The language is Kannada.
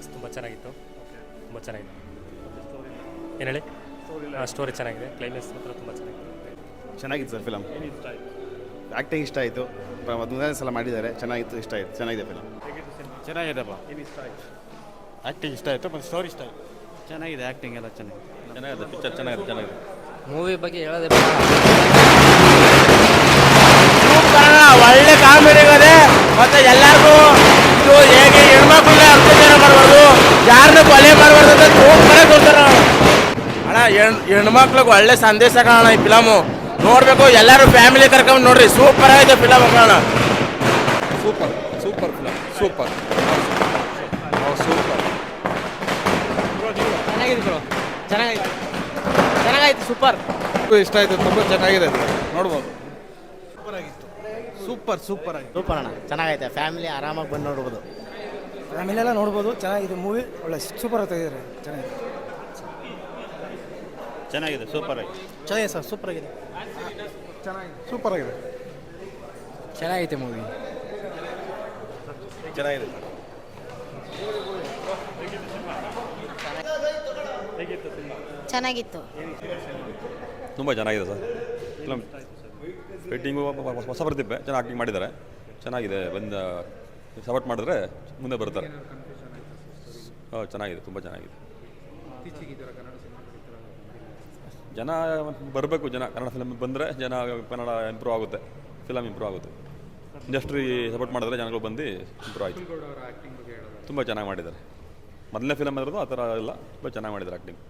ಕ್ಲೈಮ್ಯಾಕ್ಸ್ ತುಂಬ ಚೆನ್ನಾಗಿತ್ತು. ತುಂಬ ಚೆನ್ನಾಗಿದೆ. ಏನು ಹೇಳಿ? ಸ್ಟೋರಿ ಚೆನ್ನಾಗಿದೆ. ಕ್ಲೈಮ್ಯಾಕ್ಸ್ ಮಾತ್ರ ತುಂಬ ಚೆನ್ನಾಗಿದೆ. ಚೆನ್ನಾಗಿತ್ತು ಸರ್ ಫಿಲಮ್ ಆ್ಯಕ್ಟಿಂಗ್ ಇಷ್ಟ ಆಯಿತು? ಮೊದಲನೇ ಸಲ ಮಾಡಿದ್ದಾರೆ. ಚೆನ್ನಾಗಿತ್ತು ಇಷ್ಟ ಆಯಿತು. ಚೆನ್ನಾಗಿದೆ ಫಿಲಮ್ ಚೆನ್ನಾಗಿದೆ ಆ್ಯಕ್ಟಿಂಗ್ ಇಷ್ಟ ಆಯಿತು? ಮತ್ತು ಸ್ಟೋರಿ ಇಷ್ಟ ಆಯಿತು. ಚೆನ್ನಾಗಿದೆ ಆ್ಯಕ್ಟಿಂಗ್ ಎಲ್ಲ ಚೆನ್ನಾಗಿದೆ. ಚೆನ್ನಾಗಿದೆ ಪಿಕ್ಚರ್ ಚೆನ್ನಾಗಿದೆ ಚೆನ್ನಾಗಿದೆ. ಮೂವಿ ಬಗ್ಗೆ ಹೇಳೋದೇ ಒಳ್ಳೆ ಕಾಮಿಡಿಗದೆ ಮತ್ತೆ ಎಲ್ಲರಿಗೂ ಹೇಗೆ ಹೆಣ್ಮಕ್ಳಿಗೆ ಅತ್ಯಾಚಾರ ಮಾಡಬಾರ್ದು ಯಾರನ್ನೂ ಕೊಲೆ ಮಾಡಬಾರ್ದು ಅಂತ ತೋರ್ತಾರೆ ಅಣ್ಣ ಹೆಣ್ ಹೆಣ್ಮಕ್ಳಿಗೆ ಒಳ್ಳೆ ಸಂದೇಶ ಕಾಣ ಈ ಫಿಲಮು ನೋಡಬೇಕು ಎಲ್ಲರೂ ಫ್ಯಾಮಿಲಿ ಕರ್ಕೊಂಡು ನೋಡ್ರಿ. ಸೂಪರ್ ಆಗಿದೆ ಫಿಲಮ್ ಕಾಣ super super film super. Super. ಚೆನ್ನಾಗಿದೆ ಬ್ರೋ ಚೆನ್ನಾಗಿದೆ. ಚೆನ್ನಾಗಾಯ್ತು ಸೂಪರ್ ಇಷ್ಟ ಆಯಿತು ತುಂಬ ಚೆನ್ನಾಗಿದೆ ನೋಡ್ಬೋದು. ಸೂಪರ್ ಸೂಪರ್ ಆಗಿ ಸೂಪರ್ ಅಣ್ಣ. ಚೆನ್ನಾಗೈತೆ ಫ್ಯಾಮಿಲಿ ಆರಾಮಾಗಿ ಬಂದು ನೋಡ್ಬೋದು. ಆಮೇಲೆಲ್ಲ ನೋಡ್ಬೋದು. ಚೆನ್ನಾಗಿದೆ. ಮೂವಿ. ಒಳ್ಳೆ ಸೂಪರ್ ತೆಗೆದಿದ್ದಾರೆ ಚೆನ್ನಾಗಿದೆ. ಚೆನ್ನಾಗಿದೆ. ಸೂಪರ್ ಆಗಿ ಚೆನ್ನಾಗಿದೆ ಸರ್. ಸೂಪರ್ ಆಗಿದೆ. ಸೂಪರ್ ಆಗಿದೆ. ಚೆನ್ನಾಗೈತೆ ಮೂವಿ. ಚೆನ್ನಾಗಿದೆ. ಚೆನ್ನಾಗಿತ್ತು. ತುಂಬ ಚೆನ್ನಾಗಿದೆ ಸರ್. ಫಿಲಮ್ ಫಿಟ್ಟಿಂಗು ಹೊಸ ಬರ್ತಿದ್ದೆ ಚೆನ್ನಾಗಿ ಆಕ್ಟಿಂಗ್ ಮಾಡಿದ್ದಾರೆ. ಚೆನ್ನಾಗಿದೆ. ಬಂದು ಸಪೋರ್ಟ್ ಮಾಡಿದ್ರೆ ಮುಂದೆ ಬರ್ತಾರೆ. ಹಾಂ ಚೆನ್ನಾಗಿದೆ ತುಂಬ ಚೆನ್ನಾಗಿದೆ. ಜನ ಬರಬೇಕು ಜನ ಕನ್ನಡ ಫಿಲಮ್ ಬಂದರೆ ಜನ ಕನ್ನಡ ಇಂಪ್ರೂವ್ ಆಗುತ್ತೆ ಫಿಲಮ್ ಇಂಪ್ರೂವ್ ಆಗುತ್ತೆ. ಇಂಡಸ್ಟ್ರಿ ಸಪೋರ್ಟ್ ಮಾಡಿದ್ರೆ ಜನಗಳು ಬಂದು ಇಂಪ್ರೂವ್ ಆಯಿತು. ತುಂಬ ಚೆನ್ನಾಗಿ ಮಾಡಿದ್ದಾರೆ. ಮೊದಲನೇ ಫಿಲಮ್ ಇರೋದು ಆ ಥರ ಎಲ್ಲ ತುಂಬ ಚೆನ್ನಾಗಿ ಮಾಡಿದ್ದಾರೆ ಆ್ಯಕ್ಟಿಂಗ್